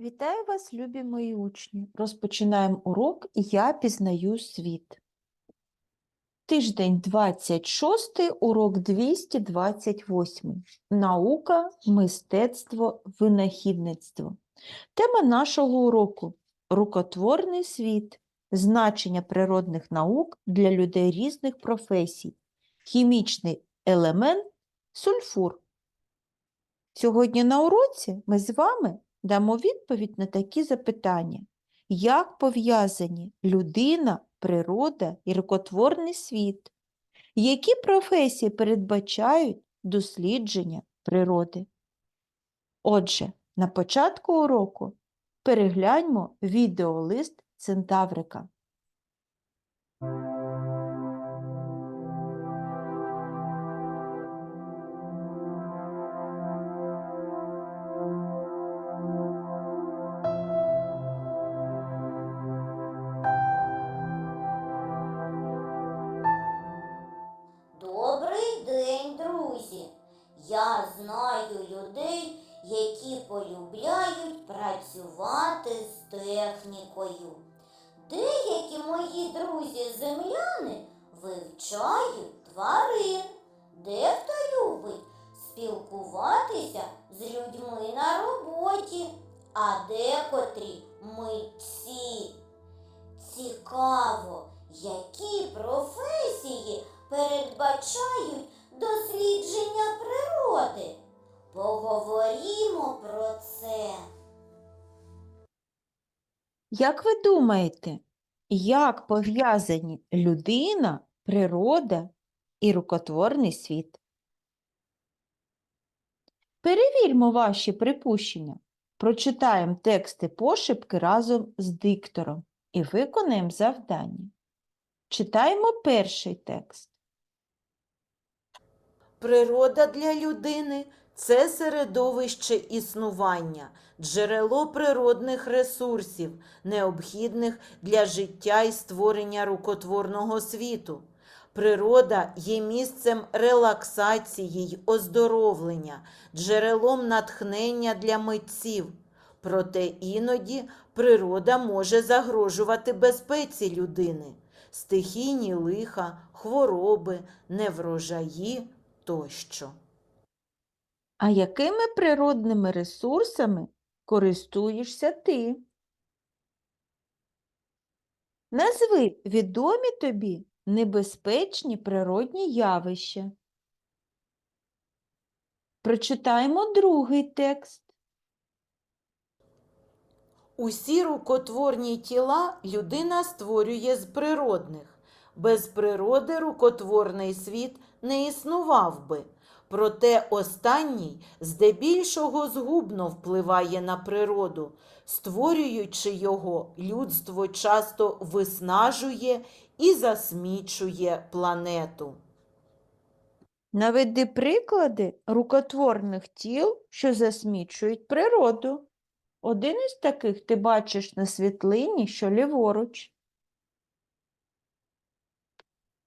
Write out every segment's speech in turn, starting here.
Вітаю вас, любі мої учні! Розпочинаємо урок Я пізнаю світ. Тиждень 26, урок 228. Наука, мистецтво, винахідництво. Тема нашого уроку Рукотворний світ. Значення природних наук для людей різних професій. Хімічний елемент сульфур. Сьогодні на уроці ми з вами дамо відповідь на такі запитання. Як пов'язані людина, природа і рукотворний світ? Які професії передбачають дослідження природи? Отже, на початку уроку перегляньмо відеолист Центаврика. Мої друзі-земляни вивчають тварин. Дехто любить спілкуватися з людьми на роботі, а декотрі митці. Цікаво, які професії передбачають дослідження природи. Поговоримо про це. Як ви думаєте, як пов'язані людина, природа і рукотворний світ? Перевірмо ваші припущення. Прочитаємо тексти пошепки разом з диктором і виконаємо завдання. Читаємо перший текст. Природа для людини це середовище існування, джерело природних ресурсів, необхідних для життя і створення рукотворного світу. Природа є місцем релаксації й оздоровлення, джерелом натхнення для митців. Проте іноді природа може загрожувати безпеці людини, стихійні лиха, хвороби, неврожаї тощо. А якими природними ресурсами користуєшся ти? Назви відомі тобі небезпечні природні явища. Прочитаємо другий текст. Усі рукотворні тіла людина створює з природних. Без природи рукотворний світ не існував би. Проте останній здебільшого згубно впливає на природу. Створюючи його, людство часто виснажує і засмічує планету. Наведи приклади рукотворних тіл, що засмічують природу. Один із таких ти бачиш на світлині, що ліворуч.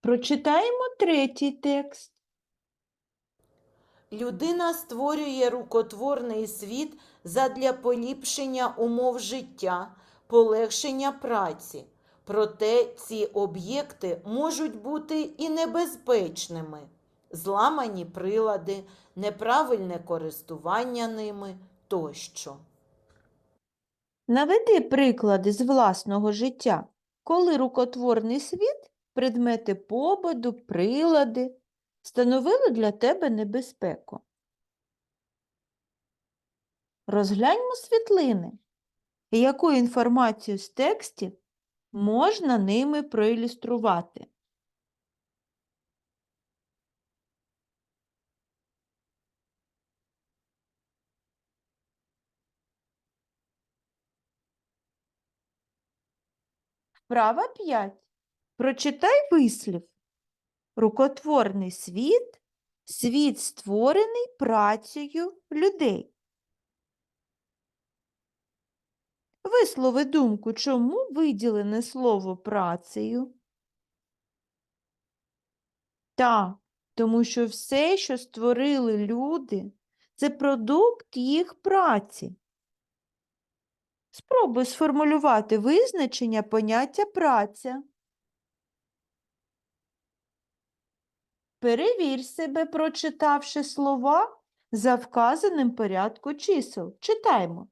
Прочитаємо третій текст. Людина створює рукотворний світ задля поліпшення умов життя, полегшення праці. Проте ці об'єкти можуть бути і небезпечними. Зламані прилади, неправильне користування ними тощо. Наведи приклади з власного життя, коли рукотворний світ, предмети побуту, прилади становили для тебе небезпеку. Розгляньмо світлини. Яку інформацію з текстів можна ними проілюструвати? Вправа 5. Прочитай вислів. Рукотворний світ – світ створений працею людей. Вислови думку, чому виділене слово працею? Так, тому що все, що створили люди, це продукт їх праці. Спробуй сформулювати визначення поняття праця. Перевір себе, прочитавши слова за вказаним порядку чисел. Читаємо.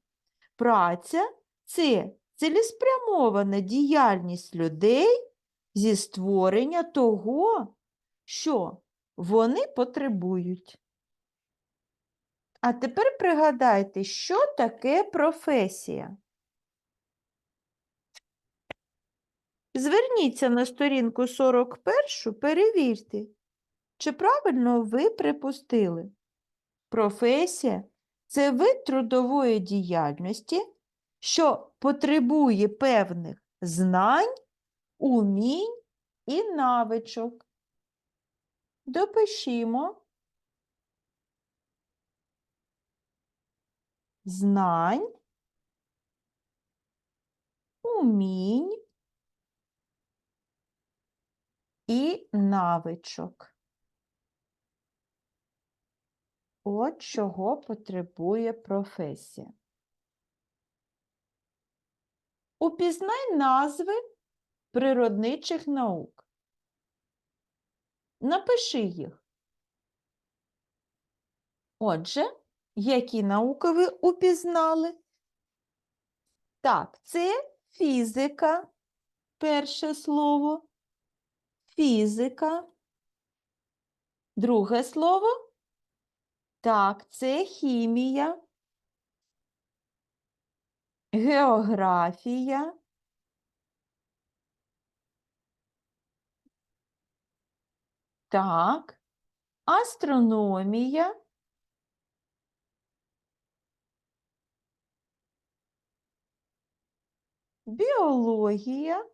Праця це цілеспрямована діяльність людей зі створення того, що вони потребують. А тепер пригадайте, що таке професія. Зверніться на сторінку 41, перевірте, чи правильно ви припустили. Професія це вид трудової діяльності, що потребує певних знань, умінь і навичок. Допишімо. Знань, умінь і навичок. От чого потребує професія. Упізнай назви природничих наук. Напиши їх. Отже, які науки ви упізнали? Так, це фізика, перше слово. Фізика. Друге слово. Так, це хімія, географія, так, астрономія, біологія,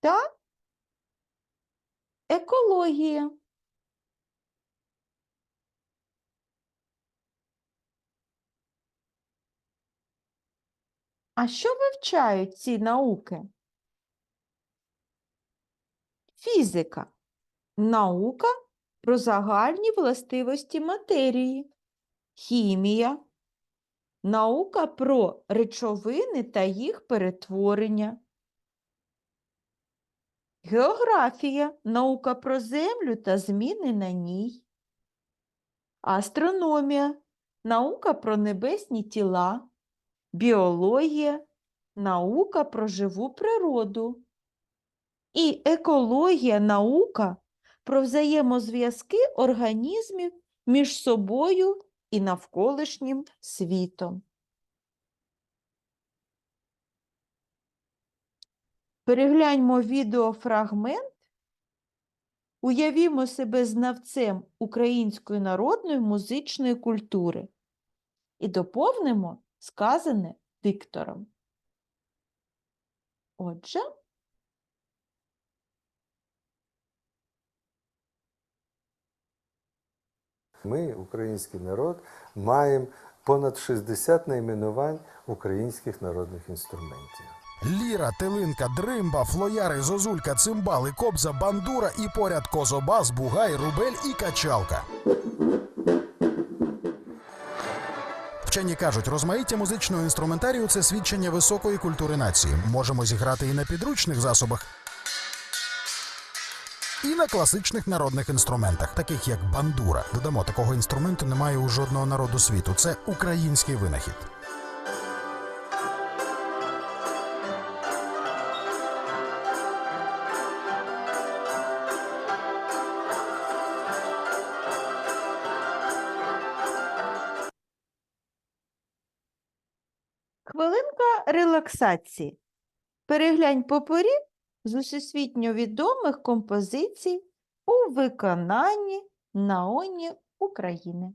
та екологія. А що вивчають ці науки? Фізика. Наука про загальні властивості матерії. Хімія. Наука про речовини та їх перетворення. Географія наука про землю та зміни на ній. Астрономія наука про небесні тіла. Біологія наука про живу природу. І екологія наука про взаємозв'язки організмів між собою і навколишнім світом. Перегляньмо відеофрагмент. Уявімо себе знавцем української народної музичної культури і доповнимо сказане диктором. Отже, Ми, український народ, маємо понад 60 найменувань українських народних інструментів. Ліра, тилинка, дримба, флояри, зозулька, цимбали, кобза, бандура і поряд козобас, бугай, рубель і качалка. Вчені кажуть, розмаїття музичного інструментарію це свідчення високої культури нації. Можемо зіграти і на підручних засобах, і на класичних народних інструментах, таких як бандура. Додамо, такого інструменту немає у жодного народу світу. Це український винахід. Релаксації. Переглянь попорі з усесвітньо відомих композицій у виконанні наоні України.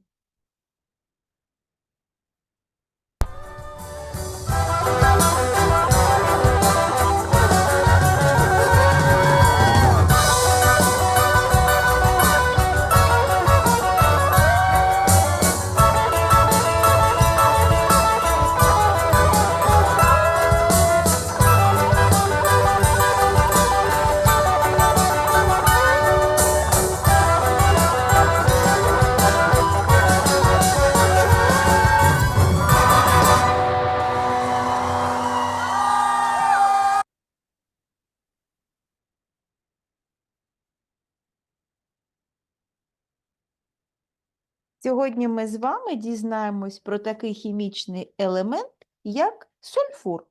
Сьогодні ми з вами дізнаємось про такий хімічний елемент, як сульфур.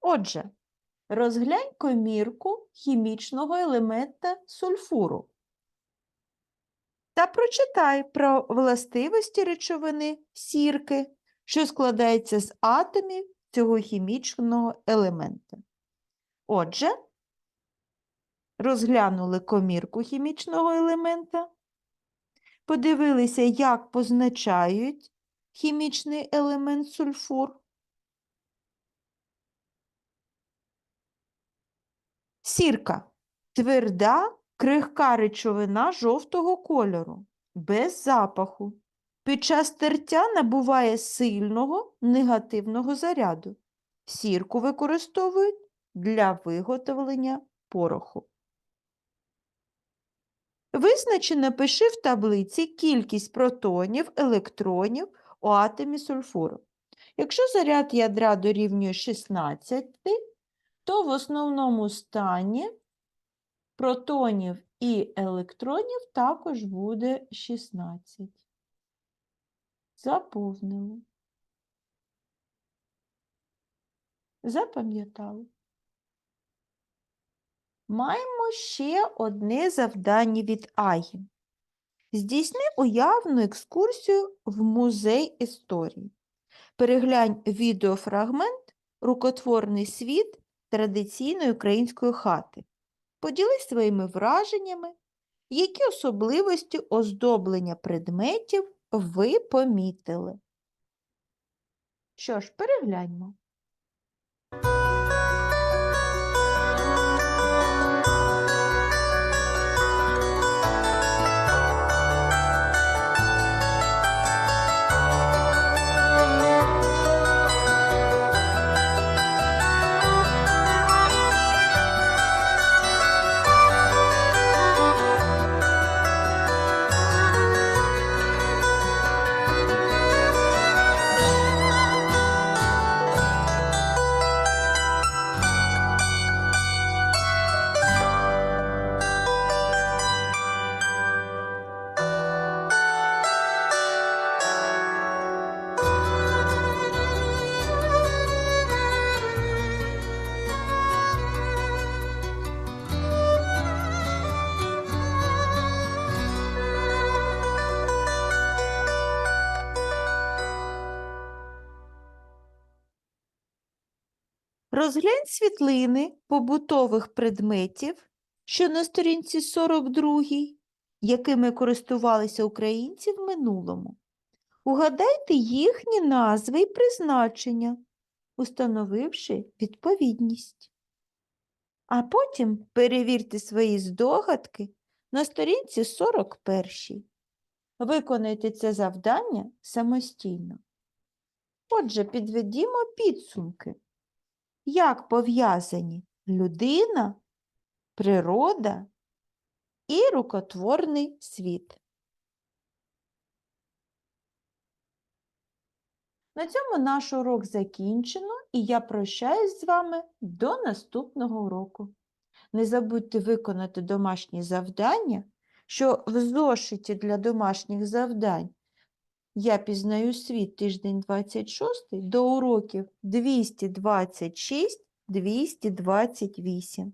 Отже, розглянь комірку хімічного елемента сульфуру та прочитай про властивості речовини сірки, що складається з атомів цього хімічного елемента. Отже, розглянули комірку хімічного елемента, подивилися, як позначають хімічний елемент сульфур. Сірка тверда, крихка речовина жовтого кольору, без запаху. Під час тертя набуває сильного негативного заряду. Сірку використовують для виготовлення пороху. Визначи, напиши в таблиці кількість протонів, електронів у атомі сульфуру. Якщо заряд ядра дорівнює 16, то в основному стані протонів і електронів також буде 16. Заповнили. Запам'ятали. Маємо ще одне завдання від Агі. Здійсни уявну екскурсію в музей історії. Переглянь відеофрагмент Рукотворний світ традиційної української хати. Поділись своїми враженнями, які особливості оздоблення предметів ви помітили. Що ж, перегляньмо. Розглянь світлини побутових предметів, що на сторінці 42, якими користувалися українці в минулому. Угадайте їхні назви і призначення, установивши відповідність. А потім перевірте свої здогадки на сторінці 41. Виконайте це завдання самостійно. Отже, підведімо підсумки як пов'язані людина, природа і рукотворний світ. На цьому наш урок закінчено, і я прощаюсь з вами до наступного уроку. Не забудьте виконати домашні завдання, що в зошиті для домашніх завдань я пізнаю світ тиждень 26 до уроків 226-228.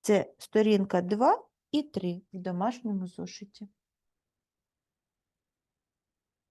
Це сторінка 2 і 3 в домашньому зошиті.